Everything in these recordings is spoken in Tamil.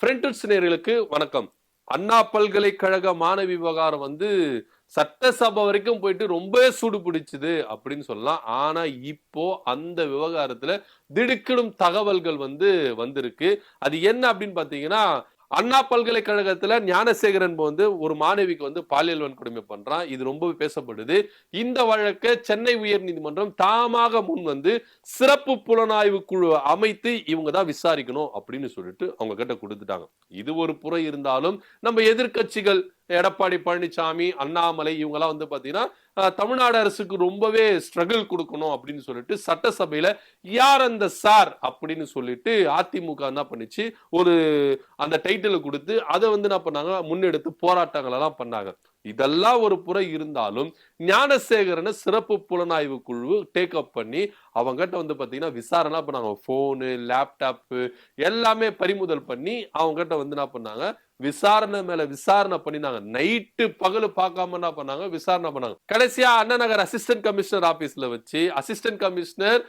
ஃப்ரெண்ட்ஸ் நேர்களுக்கு வணக்கம். அண்ணா பல்கலைக்கழக மாணவி விவகாரம் வந்து சட்டசபை வரைக்கும் போயிட்டு ரொம்பவே சூடு பிடிச்சது அப்படின்னு சொல்லலாம். ஆனா இப்போ அந்த விவகாரத்துல திடுக்கிடும் தகவல்கள் வந்து வந்திருக்கு. அது என்ன அப்படின்னு பாத்தீங்கன்னா அண்ணா பல்கலைக்கழகத்துல ஞானசேகரன் வந்து ஒரு மாணவிக்கு வந்து பாலியல் வன்கொடுமை பண்றான். இது ரொம்ப பேசப்படுது. இந்த வழக்கை சென்னை உயர் நீதிமன்றம் தாமாக முன் வந்து சிறப்பு புலனாய்வு குழு அமைத்து இவங்க தான் விசாரிக்கணும் அப்படின்னு சொல்லிட்டு அவங்க கிட்ட கொடுத்துட்டாங்க. இது ஒரு புறம் இருந்தாலும் நம்ம எதிர்க்கட்சிகள் எடப்பாடி பழனிசாமி அண்ணாமலை இவங்கெல்லாம் வந்து பார்த்தீங்கன்னா தமிழ்நாடு அரசுக்கு ரொம்பவே ஸ்ட்ரகிள் கொடுக்கணும் அப்படின்னு சொல்லிட்டு சட்டசபையில யார் அந்த சார் அப்படின்னு சொல்லிட்டு அதிமுக என்ன பண்ணிச்சு? ஒரு அந்த டைட்டில் கொடுத்து அதை வந்து என்ன பண்ணாங்க? முன்னெடுத்து போராட்டங்கள் எல்லாம் பண்ணாங்க. இதெல்லாம் ஒரு புறம் இருந்தாலும் ஞானசேகரனை சிறப்பு புலனாய்வு குழு டேக் அப் பண்ணி அவங்ககிட்ட வந்து பார்த்தீங்கன்னா விசாரணை பண்ணாங்க. ஃபோனு லேப்டாப்பு எல்லாமே பறிமுதல் பண்ணி அவங்ககிட்ட வந்து என்ன பண்ணாங்க? விசாரணை மேல விசாரணை பண்ணினாங்க. நைட்டு பகல் பார்க்காம என்ன பண்ணாங்க? விசாரணை பண்ணாங்க. கடைசியா அண்ணா நகர் அசிஸ்டன்ட் கமிஷனர் ஆபீஸ்ல வச்சு அசிஸ்டன்ட் கமிஷனர்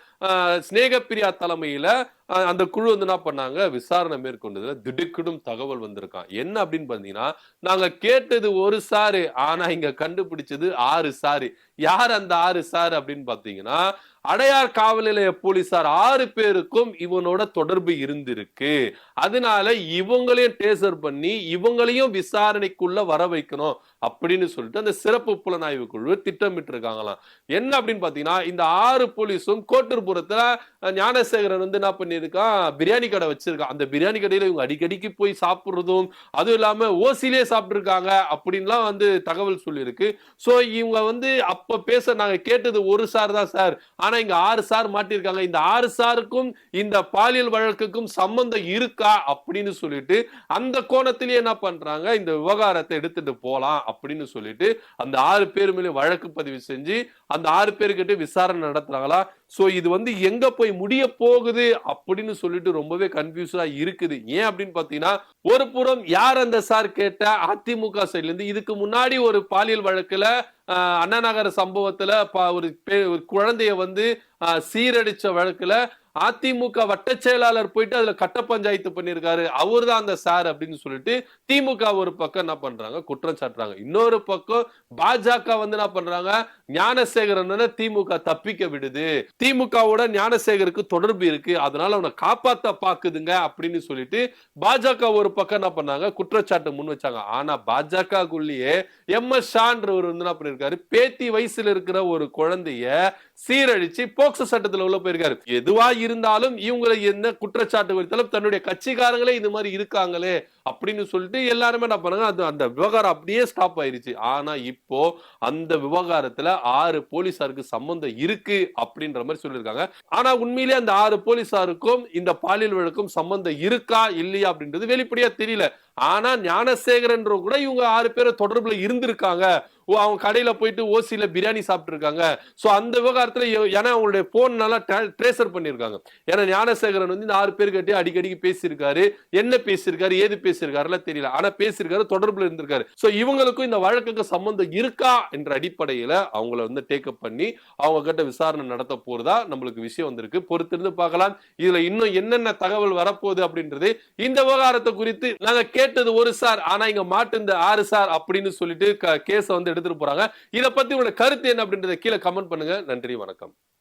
ஸ்னேகப்பிரியா தலைமையில அந்த குழு வந்து என்ன பண்ணாங்க? விசாரணை மேற்கொண்டதுல திடுக்கிடும் தகவல் வந்திருக்கான். என்ன அப்படின்னு பாத்தீங்கன்னா நாங்க கேட்டது ஒரு சாரு ஆனா இங்க கண்டுபிடிச்சது ஆறு சாரு. யார் அந்த ஆறு சாரு அப்படின்னு பாத்தீங்கன்னா அடையார் காவல் நிலைய போலீசார் ஆறு பேருக்கும் இவனோட தொடர்பு இருந்திருக்கு. அதனால இவங்களையும் டேசர் பண்ணி இவங்களையும் விசாரணைக்குள்ள வர வைக்கணும் அப்படின்னு சொல்லிட்டு அந்த சிறப்பு புலனாய்வு குழு திட்டமிட்டு இருக்காங்களாம் என்ன அப்படின்னு பாத்தீங்கன்னா இந்த ஆறு போலீஸும் கோட்டூர்புரத்துல ஞானசேகரன் வந்து என்ன பண்ணியிருக்கான்? பிரியாணி கடை வச்சிருக்கான். அந்த பிரியாணி கடையில இவங்க அடிக்கடிக்கு போய் சாப்பிடுறதும் அதுவும் இல்லாம ஓசிலே சாப்பிட்டுருக்காங்க அப்படின்லாம் வந்து தகவல் சொல்லியிருக்கு. சோ இவங்க வந்து அப்ப பேச நாங்க கேட்டது ஒரு சார் தான் சார். ஆனா இங்க ஆறு சார் மாட்டியிருக்காங்க. இந்த ஆறு சாருக்கும் இந்த பாலியல் வழக்குக்கும் சம்பந்தம் இருக்கா அப்படின்னு சொல்லிட்டு அந்த கோணத்திலேயே என்ன பண்றாங்க? இந்த விவகாரத்தை எடுத்துட்டு போகலாம் அப்படின்னு சொல்லிட்டு அந்த ஆறு பேர் மேலே வழக்கு பதிவு செஞ்சு அந்த ஆறு பேர்கிட்ட விசாரணை நடத்துறாங்களா? ஸோ இது வந்து எங்க போய் முடிய போகுது அப்படின்னு சொல்லிட்டு ரொம்பவே கன்ஃபியூஸாக இருக்குது. ஏன் அப்படின்னு பார்த்தீங்கன்னா ஒரு புறம் யார் அந்த சார் கேட்ட அதிமுக சைட்லேருந்து இதுக்கு முன்னாடி ஒரு பாலியல் வழக்கில் அண்ணா நகர சம்பவத்துல ப- ஒரு பெ- ஒரு குழந்தைய வந்து சீரடித்த சீரடிச்ச வழக்குல அதிமுக வட்ட செயலாளர் போயிட்டு அதுல கட்ட பஞ்சாயத்து பண்ணியிருக்காரு. அவர் தான் அந்த சார் அப்படின்னு சொல்லிட்டு திமுக ஒரு பக்கம் என்ன பண்றாங்க? குற்றம் சாட்டுறாங்க. இன்னொரு பக்கம் பாஜக வந்து என்ன பண்றாங்க? ஞானசேகரன் திமுக தப்பிக்க விடுது. திமுகவோட ஞானசேகருக்கு தொடர்பு இருக்கு. அதனால அவனை காப்பாத்த பாக்குதுங்க அப்படின்னு சொல்லிட்டு பாஜக ஒரு பக்கம் என்ன பண்ணாங்க? குற்றச்சாட்டு முன் வச்சாங்க. ஆனா பாஜகக்குள்ளேயே எம் எஸ் ஷான்றவர் வந்து என்ன பண்ணிருக்காரு பேத்தி வயசுல இருக்கிற ஒரு குழந்தைய சீரழிச்சு போக்சோ சட்டத்துல உள்ள போயிருக்காரு. எதுவா இருந்தாலும் இவங்களை என்ன குற்றச்சாட்டு வைத்தாலும் தன்னுடைய கட்சிக்காரங்களே இது மாதிரி இருக்காங்களே அப்படின்னு சொல்லிட்டு எல்லாருமே என்ன பண்ணாங்க? அது அந்த விவகாரம் அப்படியே ஸ்டாப் ஆயிருச்சு. ஆனா இப்போ அந்த விவகாரத்துல ஆறு போலீசாருக்கு சம்பந்தம் இருக்கு அப்படின்ற மாதிரி சொல்லியிருக்காங்க. ஆனா உண்மையிலேயே அந்த ஆறு போலீசாருக்கும் இந்த பாலியல் வழக்கும் சம்பந்தம் இருக்கா இல்லையா அப்படின்றது வெளிப்படையா தெரியல. ஆனா ஞானசேகரன்ற கூட இவங்க ஆறு பேர் தொடர்புல இருந்திருக்காங்க. ஓ, அவங்க கடையில போயிட்டு ஓசியில பிரியாணி சாப்பிட்டு இருக்காங்க சோ அந்த விவகாரத்துல ஏன்னா அவங்களுடைய போன் நல்லா ட்ரேசர் பண்ணிருக்காங்க ஏன்னா ஞானசேகரன் வந்து இந்த ஆறு பேர் கிட்டே அடிக்கடிக்கு பேசியிருக்காரு. என்ன பேசியிருக்காரு? ஏது பேசியிருக்காருல தெரியல. ஆனா பேசியிருக்காரு தொடர்புல இருந்திருக்காரு. சோ இவங்களுக்கும் இந்த வழக்குக்கு சம்பந்தம் இருக்கா என்ற அடிப்படையில அவங்கள வந்து டேக்கப் பண்ணி அவங்க கிட்ட விசாரணை நடத்த போறதா நம்மளுக்கு விஷயம் வந்திருக்கு. பொறுத்திருந்து பார்க்கலாம். இதுல இன்னும் என்னென்ன தகவல் வரப்போகுது அப்படின்றது இந்த விவகாரத்தை குறித்து நாங்க கேட்டது ஒரு சார் ஆனா இங்க மாட்டு ஆறு சார் அப்படின்னு சொல்லிட்டு கேஸை வந்து எடுத்துட்டு போறாங்க. இத பத்தி உங்களோட கருத்து என்ன அப்படின்றத கீழே கமெண்ட் பண்ணுங்க. நன்றி வணக்கம்.